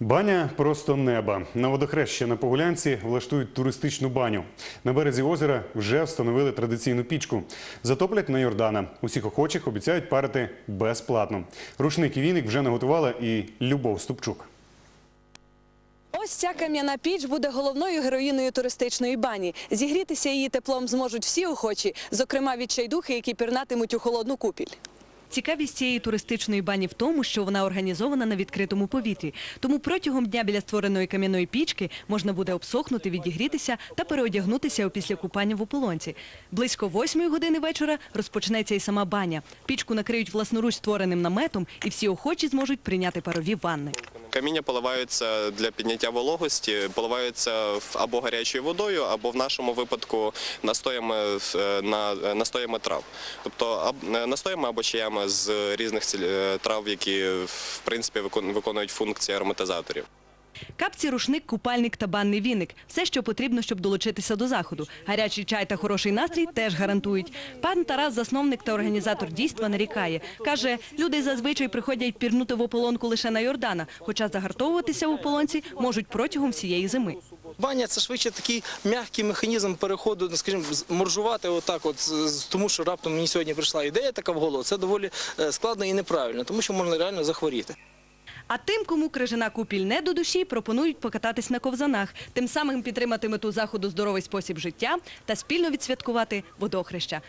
Баня просто неба. На водохреща на Погулянці влаштують туристичну баню. На березі озера вже встановили традиційну пічку. Затоплять на Йордана. Усіх охочих обіцяють парити безплатно. Рушник і віник вже наготувала і Любов Ступчук. Ось ця кам'яна піч буде головною героїною туристичної бані. Зігрітися її теплом зможуть всі охочі, зокрема відчайдухи, які пірнатимуть у холодну купіль. Цікавість цієї туристичної бані в тому, що вона організована на відкритому повітрі. Тому протягом дня біля створеної кам'яної пічки можна буде обсохнути, відігрітися та переодягнутися після купання в ополонці. Близько восьмої години вечора розпочнеться і сама баня. Пічку накриють власноруч створеним наметом, і всі охочі зможуть прийняти парові ванни. Каміння поливаються для підняття вологості, поливаються або гарячою водою, або в нашому випадку настоями, е, на, настоями трав. Тобто е, настоями або чаями з різних е, трав, які в принципі викон- виконують функції ароматизаторів. Капці, рушник, купальник та банний віник – все, що потрібно, щоб долучитися до заходу. Гарячий чай та хороший настрій теж гарантують. Пан Тарас, засновник та організатор дійства, нарікає. Каже, люди зазвичай приходять пірнути в ополонку лише на Йордана, хоча загартовуватися в ополонці можуть протягом всієї зими. Баня це швидше такий м'який механізм переходу, ну, скажімо, моржувати отак, от тому що раптом мені сьогодні прийшла ідея така в голову. Це доволі е, складно і неправильно, тому що можна реально захворіти. А тим, кому крижана купіль не до душі, пропонують покататись на ковзанах, тим самим підтримати мету заходу здоровий спосіб життя та спільно відсвяткувати водохреща.